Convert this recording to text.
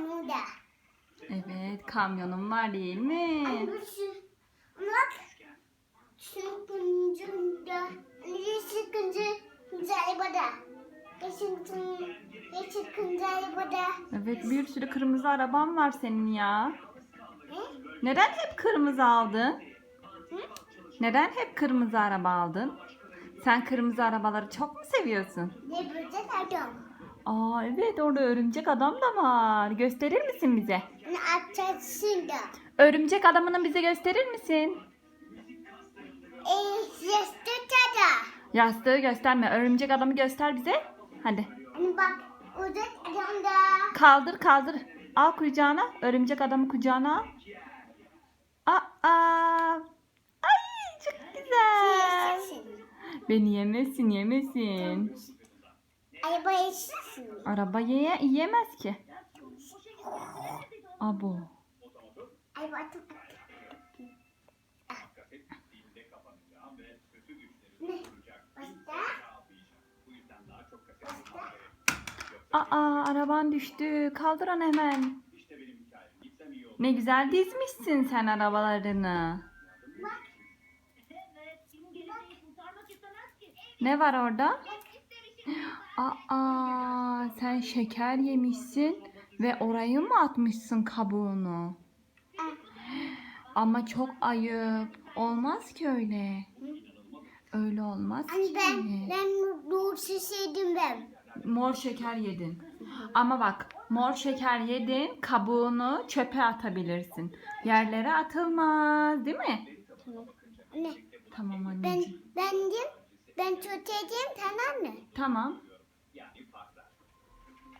burada. Evet kamyonum var değil mi? Şu. Bak. Kuncu. Kuncu arabada. Arabada. Evet bir sürü kırmızı araban var senin ya. Ne? Neden hep kırmızı aldın? Hı? Neden hep kırmızı araba aldın? Sen kırmızı arabaları çok mu seviyorsun? Ne adam? Aa evet orada örümcek adam da var. Gösterir misin bize? Açacaksın da. Örümcek adamını bize gösterir misin? Eee yastı tada. Yastığı gösterme. Örümcek adamı göster bize. Hadi. Hani bak. Orada adam da. Kaldır kaldır. Al kucağına. Örümcek adamı kucağına al. Aa. Ay çok güzel. Yeşilsin. Beni yemesin yemesin. Araba yeşilsin. Araba ye yiyemez ki. Abo. Araba? Aa araban düştü. Kaldır onu hemen. Ne güzel dizmişsin sen arabalarını. Ne var orada? Aa sen şeker yemişsin ve orayı mı atmışsın kabuğunu? Ama çok ayıp. Olmaz ki öyle. Öyle olmaz Hani ki. ben, ben bu şişeydim ben. Mor şeker yedin. Ama bak mor şeker yedin kabuğunu çöpe atabilirsin. Yerlere atılmaz değil mi? Tamam. Ne? Tamam Ben, anneciğim. bendim. Ben tutacağım tamam mı? Tamam.